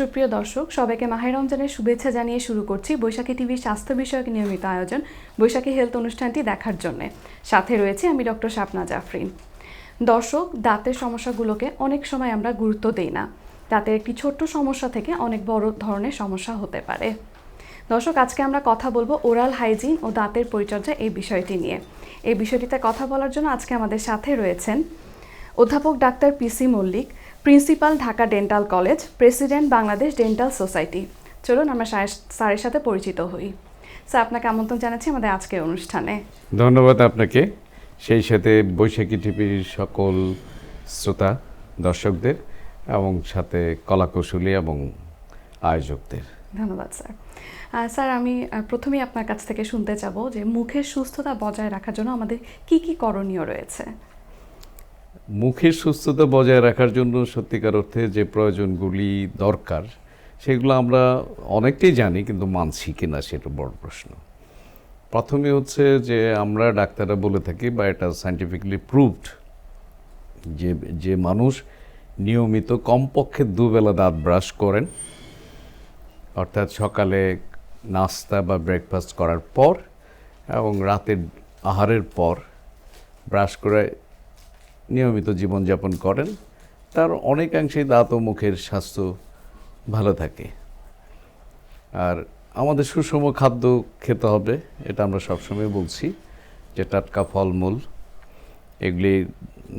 সুপ্রিয় দর্শক, সবাইকে মাহের রমজানের শুভেচ্ছা জানিয়ে শুরু করছি বৈশাখী টিভির স্বাস্থ্য বিষয়ক নিয়মিত আয়োজন, বৈশাখী হেলথ অনুষ্ঠানটি দেখার জন্য। সাথে রয়েছে আমি ডক্টর শাপনা জাফরিন। দর্শক, দাঁতের সমস্যাগুলোকে অনেক সময় আমরা গুরুত্ব দেই না। দাঁতের একটি ছোট্ট সমস্যা থেকে অনেক বড় ধরনের সমস্যা হতে পারে। দর্শক, আজকে আমরা কথা বলব ওরাল হাইজিন ও দাঁতের পরিচর্যা এই বিষয়টি নিয়ে। এই বিষয়টিতে কথা বলার জন্য আজকে আমাদের সাথে রয়েছেন অধ্যাপক doctor PC Mallick principal Dhaka dental college president Bangladesh dental society. চলুন আমরা স্যার- স্যারের সাথে পরিচিত হই। স্যার আপনাকে আমন্ত্রণ জানাচ্ছি আমাদের আজকের অনুষ্ঠানে। ধন্যবাদ আপনাকে। সেই সাথে বৈশাখী টিভির সকল শ্রোতা দর্শকদের এবং সাথে কলাকৌশলী এবং আয়োজকদের। ধন্যবাদ স্যার। স্যার আমি আহ, প্রথমেই আপনার কাছ থেকে শুনতে চাব যে মুখের সুস্থতা বজায় রাখার জন্য আমাদের কি কি করণীয় রয়েছে? মুখের সুস্থতা বজায় রাখার জন্য সত্যিকার অর্থে যে প্রয়োজনগুলি দরকার, সেগুলো আমরা অনেকটাই জানি কিন্তু মানছি কিনা সেটা বড় প্রশ্ন। প্রথমে হচ্ছে যে আমরা ডাক্তাররা বলে থাকি বা এটা সায়েন্টিফিকলি প্রুভড যে যে মানুষ নিয়মিত কমপক্ষে দুবেলা দাঁত ব্রাশ করেন, অর্থাৎ সকালে নাস্তা বা ব্রেকফাস্ট করার পর এবং রাতের আহারের পর ব্রাশ করে নিয়মিত জীবনযাপন করেন, তার অনেকাংশেই দাঁত ও মুখের স্বাস্থ্য ভালো থাকে। আর আমাদের সুষম খাদ্য খেতে হবে, এটা আমরা সবসময় বলছি, যে টাটকা ফলমূল, এগুলি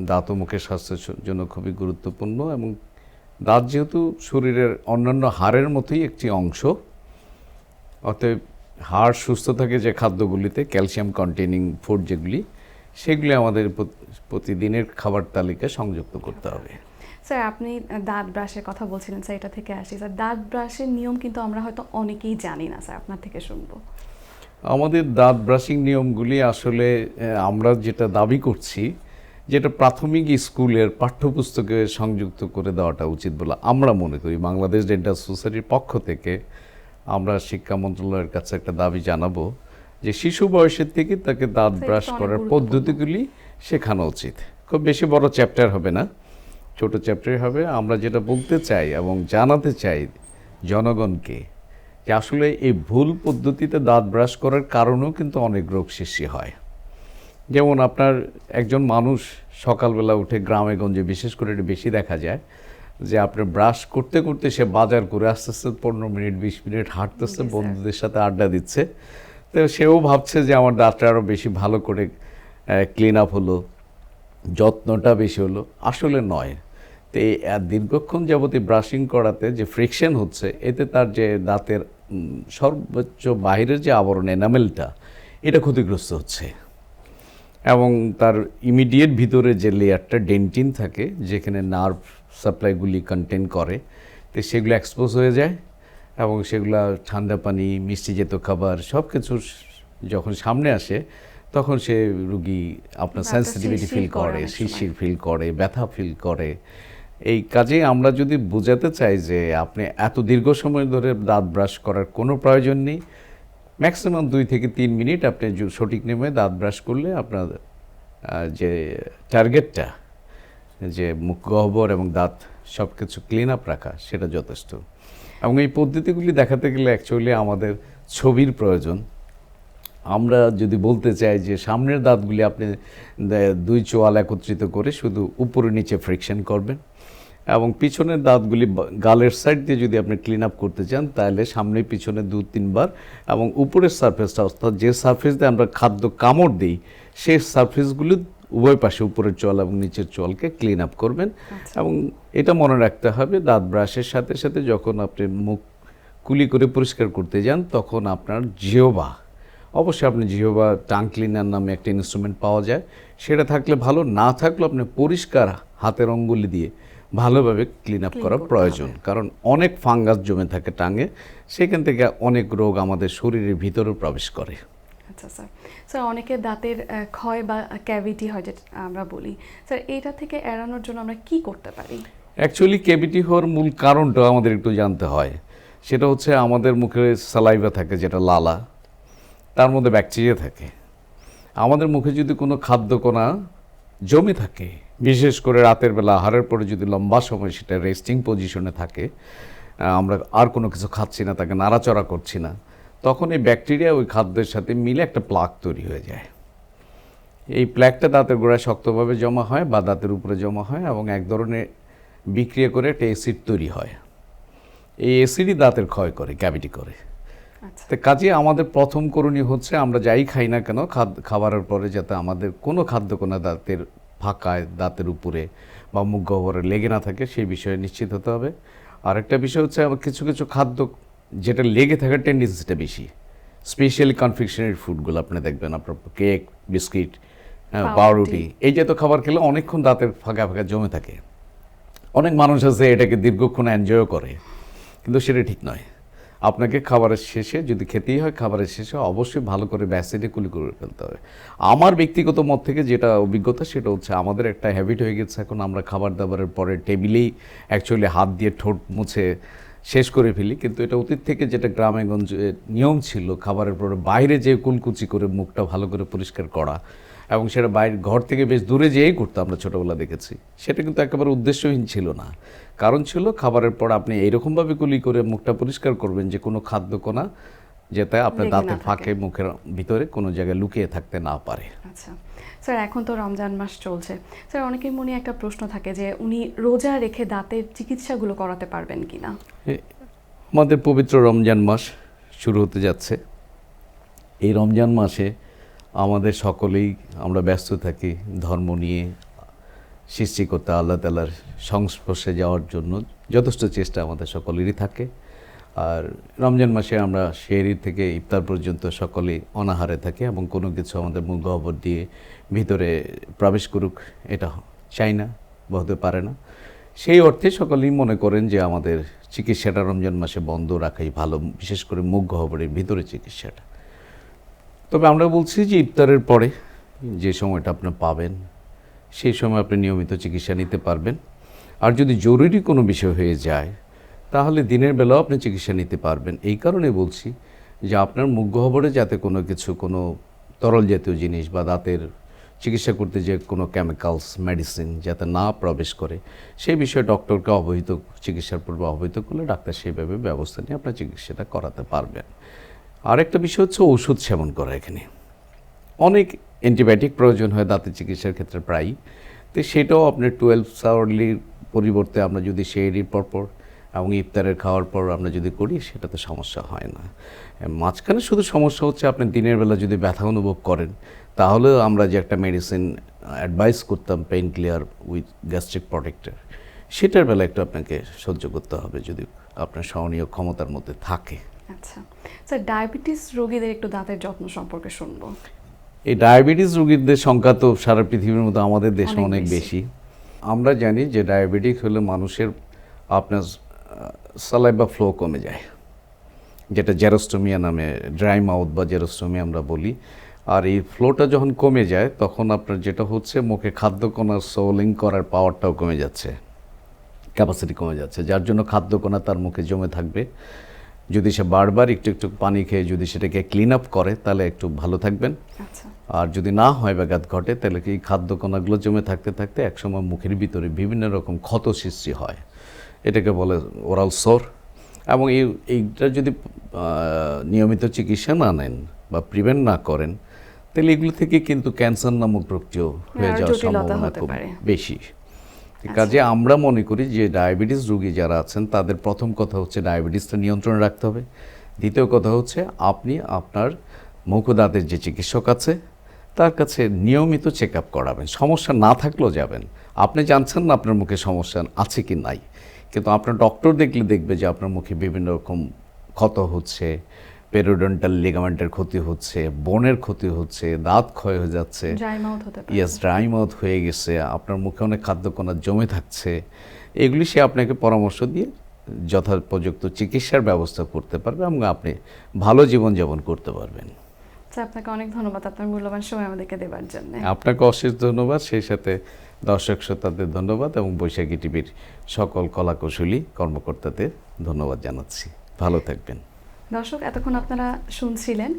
দাঁত ও মুখের স্বাস্থ্যের জন্য খুবই গুরুত্বপূর্ণ এবং দাঁত যেহেতু শরীরের অন্যান্য হাড়ের মতোই একটি অংশ, অতএব হাড় সুস্থ থাকে যে খাদ্যগুলিতে, ক্যালসিয়াম কন্টেনিং ফুড যেগুলি সেগুলি আমাদের প্রতিদিনের খাবার তালিকায় সংযুক্ত করতে হবে। স্যার আপনি দাঁত ব্রাশের কথা বলছিলেন স্যার এটা থেকে আসি। স্যার দাঁত ব্রাশের নিয়ম কিন্তু আমরা হয়তো অনেকেই জানি না স্যার আপনার থেকে শুনব। আমাদের দাঁত ব্রাশিং নিয়মগুলি আসলে আমরা যেটা দাবি করছি যেটা প্রাথমিক স্কুলের পাঠ্যপুস্তকে সংযুক্ত করে দেওয়াটা উচিত বলে আমরা মনে করি। বাংলাদেশ ডেন্টাল সোসাইটির পক্ষ থেকে আমরা শিক্ষা মন্ত্রণালয়ের কাছে একটা দাবি জানাব যে শিশু বয়সের থেকে তাকে দাঁত ব্রাশ করার পদ্ধতিগুলি শেখানো উচিত। খুব বেশি বড় চ্যাপ্টার হবে না। ছোট চ্যাপ্টার হবে। আমরা যেটা বলতে চাই এবং জানাতে চাই জনগণকে যে আসলে এই ভুল পদ্ধতিতে দাঁত ব্রাশ করার কারণেও কিন্তু অনেক রোগ সৃষ্টি হয়। যেমন আপনার একজন মানুষ সকালবেলা উঠে গ্রামে গঞ্জে বিশেষ করে এটা বেশি দেখা যায় যে আপনার ব্রাশ করতে করতে সে বাজার করে আস্তে আস্তে পনেরো মিনিট বিশ মিনিট হাঁটতেছে বন্ধুদের সাথে আড্ডা দিচ্ছে। তো সেও ভাবছে যে আমার দাঁতটা আরও বেশি ভালো করে ক্লিন আপ হলো, যত্নটা বেশি হলো। আসলে নয়। তো এই দীর্ঘক্ষণ যাবত ব্রাশিং করাতে যে ফ্রিকশন হচ্ছে, এতে তার যে দাঁতের সর্বোচ্চ বাইরের যে আবরণ এনামেলটা এটা ক্ষতিগ্রস্ত হচ্ছে। এবং তার ইমিডিয়েট ভিতরে যে লেয়ারটা ডেন্টিন থাকে, যেখানে নার্ভ সাপ্লাইগুলি কন্টেন করে, তো সেগুলো এক্সপোজ হয়ে যায়। এবং সেগুলো ঠান্ডা পানি মিষ্টি জাতীয় খাবার সব কিছু যখন সামনে আসে তখন সে রুগী আপনার সেন্সিটিভিটি ফিল করে। শিরশির ফিল করে ব্যথা ফিল করে এই কাজে আমরা যদি বোঝাতে চাই যে আপনি এত দীর্ঘ সময় ধরে দাঁত ব্রাশ করার কোনো প্রয়োজন নেই ম্যাক্সিমাম দুই থেকে তিন মিনিট আপনি সঠিক নেমে দাঁত ব্রাশ করলে আপনার যে টার্গেটটা যে মুখ গহ্বর এবং দাঁত সব কিছু ক্লিন আপ রাখা সেটা যথেষ্ট এবং এই পদ্ধতিগুলি দেখাতে গেলে অ্যাকচুয়ালি আমাদের ছবির প্রয়োজন। আমরা যদি বলতে চাই যে সামনের দাঁতগুলি আপনি দুই চোয়াল একত্রিত করে শুধু উপরে নিচে ফ্রিকশন করবেন এবং পিছনের দাঁতগুলি গালের সাইড দিয়ে যদি আপনি ক্লিন আপ করতে চান তাহলে সামনে পিছনে দু, তিনবার এবং উপরের সারফেসটা অর্থাৎ যে সারফেস দিয়ে আমরা খাদ্য কামড় দিই, সেই সারফেসগুলি উভয় পাশে উপরের চল এবং নিচের চলকে ক্লিন আপ করবেন এবং এটা মনে রাখতে হবে দাঁত ব্রাশের সাথে সাথে যখন আপনি মুখ কুলি করে পরিষ্কার করতে যান তখন আপনার জিওবা অবশ্যই আপনি জিওবা টাং ক্লিনার নামে একটা ইনস্ট্রুমেন্ট পাওয়া যায়। সেটা থাকলে ভালো না থাকলে আপনি পরিষ্কার হাতের অঙ্গুলি দিয়ে ভালোভাবে ক্লিন আপ করা প্রয়োজন। কারণ অনেক ফাঙ্গাস জমে থাকে টাঙে সেখান থেকে অনেক রোগ আমাদের শরীরের ভিতরে প্রবেশ করে। আচ্ছা স্যার স্যার অনেকের দাঁতের ক্ষয় বা ক্যাভিটি হয় যেটা আমরা বলি। স্যার এটা থেকে এড়ানোর জন্য আমরা কি করতে পারি? অ্যাকচুয়ালি কেভিটি হওয়ার মূল কারণটা আমাদের একটু জানতে হয়। সেটা হচ্ছে আমাদের মুখে সালাইভা থাকে, যেটা লালা। তার মধ্যে ব্যাকটেরিয়া থাকে। আমাদের মুখে যদি কোনো খাদ্য কোনা জমে থাকে, বিশেষ করে রাতের বেলা, আহারের পরে যদি লম্বা সময় সেটা রেস্টিং পজিশনে থাকে আমরা আর কোনো কিছু খাচ্ছি না, তাকে নাড়াচড়া করছি না। তখন এই ব্যাকটেরিয়া ওই খাদ্যের সাথে মিলে একটা প্লাক তৈরি হয়ে যায়। এই প্ল্যাকটা দাঁতের গোড়ায় শক্তভাবে জমা হয় বা দাঁতের উপরে জমা হয় এবং এক ধরনের বিক্রিয়া করে একটা অ্যাসিড তৈরি হয়। এই অ্যাসিডই দাঁতের ক্ষয় করে ক্যাভিটি করে। আচ্ছা। তো কাজে আমাদের প্রথম করণীয় হচ্ছে আমরা যাই খাই না কেন খাদ খাবারের পরে যাতে আমাদের কোনো খাদ্য কোনো দাঁতের ফাঁকায় দাঁতের উপরে বা মুখ গহ্বরে লেগে না থাকে সেই বিষয়ে নিশ্চিত হতে হবে। আরেকটা বিষয় হচ্ছে কিছু কিছু খাদ্য যেটা লেগে থাকার টেন্ডেন্সিটা বেশি। স্পেশালি কনফেকশনারি ফুডগুলো আপনি দেখবেন আপনার কেক বিস্কিট হ্যাঁ, পাউরুটি। এই জাতীয় খাবার খেলে অনেকক্ষণ দাঁতের ফাঁকা ফাঁকা জমে থাকে। অনেক মানুষ আছে এটাকে দীর্ঘক্ষণ এনজয়ও করে কিন্তু সেটা ঠিক নয়। আপনাকে খাবারের শেষে যদি খেতেই হয় খাবারের শেষে অবশ্যই ভালো করে ব্যাসিডে কুলি করে ফেলতে হবে। আমার ব্যক্তিগত মত থেকে যেটা অভিজ্ঞতা সেটা হচ্ছে আমাদের একটা হ্যাবিট হয়ে গেছে এখন আমরা খাবার দাবারের পরে টেবিলেই অ্যাকচুয়ালি হাত দিয়ে ঠোঁট মুছে শেষ করে ফেলি, কিন্তু এটা অতীত থেকে যেটা গ্রামে গঞ্জে নিয়ম ছিল, খাবারের পরে বাইরে যেয়ে কুলকুচি করে মুখটা ভালো করে পরিষ্কার করা এবং সেটা বাইরে ঘর থেকে বেশ দূরে যেয়েই করতো আমরা ছোটোবেলা দেখেছি। সেটা কিন্তু একেবারে উদ্দেশ্যহীন ছিল না। কারণ ছিল, খাবারের পর আপনি এইরকমভাবে কুলি করে মুখটা পরিষ্কার করবেন যে কোনো খাদ্য কোনা যাতে আপনার দাঁতের ফাঁকে মুখের ভিতরে কোনো জায়গায় লুকিয়ে থাকতে না পারে। আচ্ছা। স্যার এখন তো রমজান মাস চলছে। স্যার অনেকের মনে একটা প্রশ্ন থাকে যে উনি রোজা রেখে দাঁতের চিকিৎসাগুলো করাতে পারবেন কি না আমাদের পবিত্র রমজান মাস শুরু হতে যাচ্ছে। এই রমজান মাসে আমাদের সকলেই আমরা ব্যস্ত থাকি ধর্ম নিয়ে সৃষ্টিকর্তা আল্লাহ তালার সংস্পর্শে যাওয়ার জন্য। যথেষ্ট চেষ্টা আমাদের সকলেরই থাকে। আর রমজান মাসে আমরা শেরি থেকে ইফতার পর্যন্ত সকলেই অনাহারে থাকি এবং কোনো কিছু আমাদের মুখ গহ্বর দিয়ে ভিতরে প্রবেশ করুক, এটা চাই না হতে পারে না। সেই অর্থে সকলেই মনে করেন যে আমাদের চিকিৎসাটা রমজান মাসে বন্ধ রাখাই ভালো, বিশেষ করে মুখ গহবরের ভিতরে চিকিৎসাটা। তবে আমরা বলছি যে ইফতারের পরে যে সময়টা আপনি পাবেন, সেই সময় আপনি নিয়মিত চিকিৎসা নিতে পারবেন। আর যদি জরুরি কোনো বিষয় হয়ে যায় তাহলে দিনের বেলাও আপনি চিকিৎসা নিতে পারবেন। এই কারণে বলছি যে আপনার মুখ গহ্বরে যাতে কোনো কিছু, কোনো তরল জাতীয় জিনিস বা দাঁতের চিকিৎসা করতে যে কোনো কেমিক্যালস মেডিসিন যাতে না প্রবেশ করে, সেই বিষয়ে ডক্টরকে অবহিত, চিকিৎসার পূর্বে অবহিত করলে ডাক্তার সেইভাবে ব্যবস্থা নিয়ে আপনার চিকিৎসাটা করাতে পারবেন। আরেকটা বিষয় হচ্ছে ওষুধ সেবন করা এখানে। অনেক অ্যান্টিবায়োটিক প্রয়োজন হয় দাঁতের চিকিৎসার ক্ষেত্রে প্রায়ই। তো সেটাও আপনার টুয়েলভ আওয়ারলির পরিবর্তে আমরা যদি সেরির পরপর এবং ইফতারের খাওয়ার পর আমরা যদি করি সেটাতে সমস্যা হয় না। মাঝখানে শুধু সমস্যা হচ্ছে আপনি দিনের বেলা যদি ব্যথা অনুভব করেন তাহলেও আমরা যে একটা মেডিসিন অ্যাডভাইস করতাম pain clear with gastric protector সেটার বেলা একটু আপনাকে সহ্য করতে হবে যদি আপনার সহনীয় ক্ষমতার মধ্যে থাকে। আচ্ছা। স্যার ডায়াবেটিস রোগীদের একটু দাঁতের যত্ন সম্পর্কে শুনব। এই ডায়াবেটিস রোগীদের সংখ্যা তো সারা পৃথিবীর মধ্যে আমাদের দেশে অনেক বেশি। বেশি। আমরা জানি যে ডায়াবেটিক হলে মানুষের আপনার সালাইবা ফ্লো কমে যায় যেটা জেরোস্টোমিয়া নামে ড্রাই মাউথ বা জেরোস্টোমিয়া আমরা বলি। আর এই ফ্লোটা যখন কমে যায় তখন আপনার যেটা হচ্ছে মুখে খাদ্য কণা সোলিং করার পাওয়ারটাও কমে যাচ্ছে ক্যাপাসিটি কমে যাচ্ছে যার জন্য খাদ্যকণা তার মুখে জমে থাকবে। যদি সে বারবার একটু একটু পানি খেয়ে যদি সেটাকে ক্লিন আপ করে তাহলে একটু ভালো থাকবেন। আচ্ছা। আর যদি না হয় ব্যাঘাত ঘটে তাহলে কি খাদ্য কণাগুলো জমে থাকতে থাকতে একসময় মুখের ভিতরে বিভিন্ন রকম ক্ষত সৃষ্টি হয়। এটাকে বলে ওরাল সোর এবং এই এইটা যদি নিয়মিত চিকিৎসা না নেন বা প্রিভেন্ট না করেন তাহলে এগুলো থেকে কিন্তু ক্যান্সার নামক রোগটিও হয়ে যাওয়ার সম্ভাবনা খুব বেশি। কাজে আমরা মনে করি যে ডায়াবেটিস রোগী যারা আছেন তাদের প্রথম কথা হচ্ছে ডায়াবেটিসটা নিয়ন্ত্রণে রাখতে হবে। দ্বিতীয় কথা হচ্ছে আপনি আপনার মুখ দাঁতের যে চিকিৎসক আছে তার কাছে নিয়মিত চেক আপ করাবেন। সমস্যা না থাকলেও যাবেন। আপনি জানছেন না আপনার মুখে সমস্যা আছে কি নাই। কিন্তু আপনার ডক্টর দেখলে দেখবে যে আপনার মুখে বিভিন্ন রকম ক্ষত হচ্ছে পেরোডেন্টাল লিগামেন্টের ক্ষতি হচ্ছে বোনের ক্ষতি হচ্ছে দাঁত ক্ষয় হয়ে যাচ্ছে। ইয়াস ড্রাই মাউথ হয়ে গেছে আপনার মুখে অনেক খাদ্যকণা জমে থাকছে। এগুলি সে আপনাকে পরামর্শ দিয়ে যথাপযুক্ত চিকিৎসার ব্যবস্থা করতে পারবে এবং আপনি ভালো জীবনযাপন করতে পারবেন। স্যার আপনাকে অনেক ধন্যবাদ আপনার মূল্যবান সময় আমাদেরকে দেওয়ার জন্য। আপনাকে অশেষ ধন্যবাদ। সেই সাথে দর্শক শ্রোতাদের ধন্যবাদ এবং বৈশাখী টিভির সকল কলাকুশলী কর্মকর্তাদের ধন্যবাদ জানাচ্ছি। ভালো থাকবেন। দর্শক, এতক্ষণ আপনারা শুনছিলেন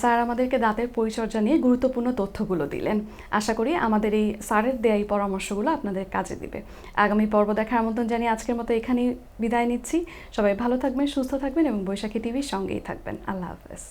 স্যার আমাদেরকে দাঁতের পরিচর্যা নিয়ে গুরুত্বপূর্ণ তথ্যগুলো দিলেন। আশা করি আমাদের এই স্যারের দেয়া এই পরামর্শগুলো আপনাদের কাজে দিবে। আগামী পর্ব দেখার আমন্ত্রণ জানিয়ে আজকের মতো এখানেই বিদায় নিচ্ছি। সবাই ভালো থাকবেন, সুস্থ থাকবেন এবং বৈশাখী টিভির সঙ্গেই থাকবেন। আল্লাহ হাফেজ।